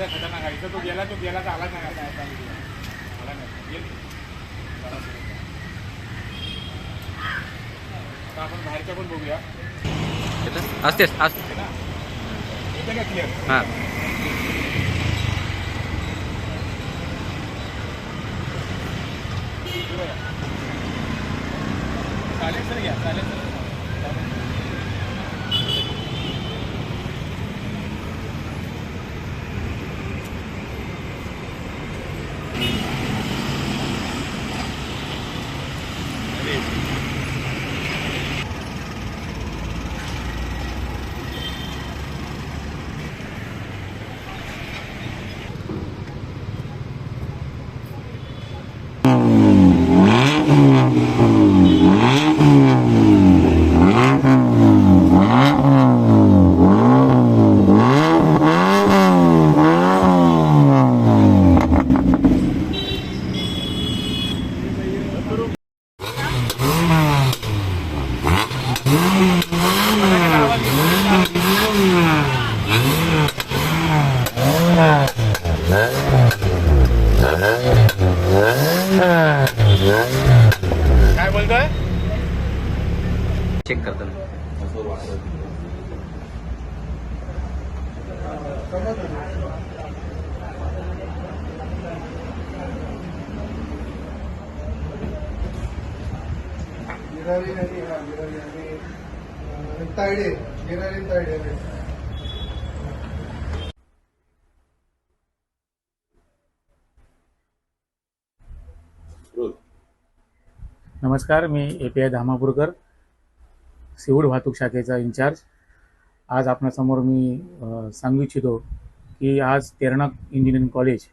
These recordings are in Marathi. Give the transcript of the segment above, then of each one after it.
लय खतरनाक आहे तो गेला तो गेला तर आला नाही. आता आला नाही. आता आपण बाहेरच्या पण बघूया? असतेच असते ना? येतं का क्लिअर हां. चालेल सर घ्या चालेल सर. चेक करताना गिरारी आणि हा गिरारी आणि अं, तायडे गिरारी आणि तायडे आहे. नमस्कार मी ए पी आय धामापूरकर. सिवूड वाहतूक शाखेचा इन्चार्ज आज आपणासमोर मी सांगू इच्छितो की आज तेरणा इंजिनिअरिंग कॉलेज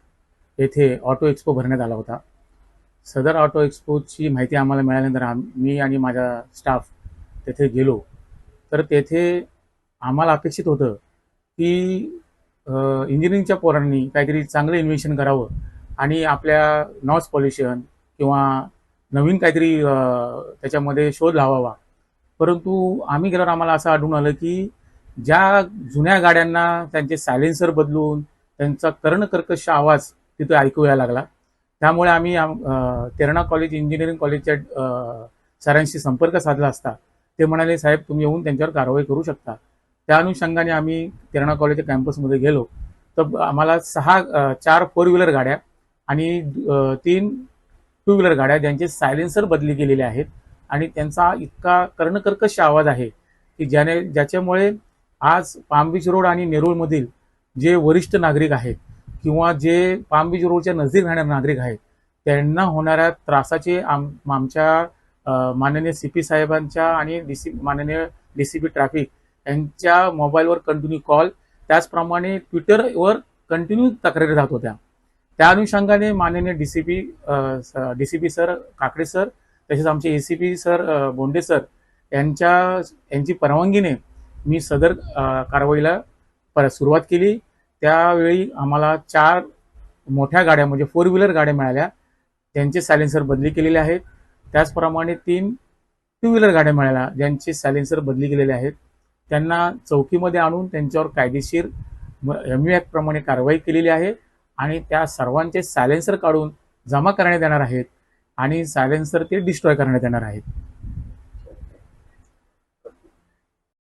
येथे ऑटो एक्सपो भरण्यात आला होता. सदर ऑटो एक्सपोची माहिती आम्हाला मिळाल्यानंतर आम मी आणि माझा स्टाफ तेथे गेलो. तर तेथे आम्हाला अपेक्षित होतं की इंजिनिअरिंगच्या पोरांनी काहीतरी चांगलं इन्व्हेशन करावं आणि आपल्या नॉस पॉल्युशन किंवा नवीन काहीतरी त्याच्यामध्ये शोध लावावा. परंतु आम्ही गेल्यावर आम्हाला असं आढळून आलं की ज्या जुन्या गाड्यांना त्यांचे सायलेन्सर बदलून त्यांचा कर्णकर्कश आवाज तिथे ऐकू यायला लागला. त्यामुळे आम्ही आम- तेरणा कॉलेज इंजिनिअरिंग कॉलेजच्या सरांशी संपर्क साधला असता. ते म्हणाले साहेब तुम्ही येऊन त्यांच्यावर कारवाई करू शकता. त्या अनुषंगाने आम्ही तेरणा कॉलेजच्या कॅम्पसमध्ये गेलो. तर आम्हाला सहा चार फोर व्हीलर गाड्या आणि तीन टू व्हीलर गाड्या ज्यांचे सायलेन्सर बदली गेलेले आहेत आणि त्यांचा इतका कर्णकर्कश आवाज आहे की ज्याने ज्याच्यामुळे आज पामबीच रोड आणि नेरूळमधील जे वरिष्ठ नागरिक आहेत किंवा जे पामबीच रोडच्या नजदीक राहणारे नागरिक आहेत त्यांना होणाऱ्या त्रासाचे आम आमच्या माननीय सी पी साहेबांच्या आणि डी सी माननीय डी सी पी ट्रॅफिक यांच्या मोबाईलवर कंटिन्यू कॉल. त्याचप्रमाणे ट्विटरवर कंटिन्यू तक्रारी जात होत्या. त्या अनुषंगाने माननीय D C P D C P sir Kakade sir तसेच आमचे A C P sir Bonde sir यांच्या यांची परवानगीने मी सदर कारवाईला पर सुरुवात केली. त्यावेळी आम्हाला चार मोठ्या गाड्या म्हणजे फोर व्हीलर गाड्या मिळाल्या. त्यांचे सायलेन्सर बदली केलेले आहेत. त्याचप्रमाणे तीन टू व्हीलर गाड्या मिळाल्या ज्यांचे सायलेन्सर बदली केलेले आहेत. त्यांना चौकीमध्ये आणून त्यांच्यावर कायदेशीर एम यू प्रमाणे कारवाई केलेली आहे. आणि त्या सर्वांचे सायलेन्सर काढून जमा करण्यात येणार आहेत. आणि सायलेन्सर ते डिस्ट्रॉय करण्यात येणार आहेत.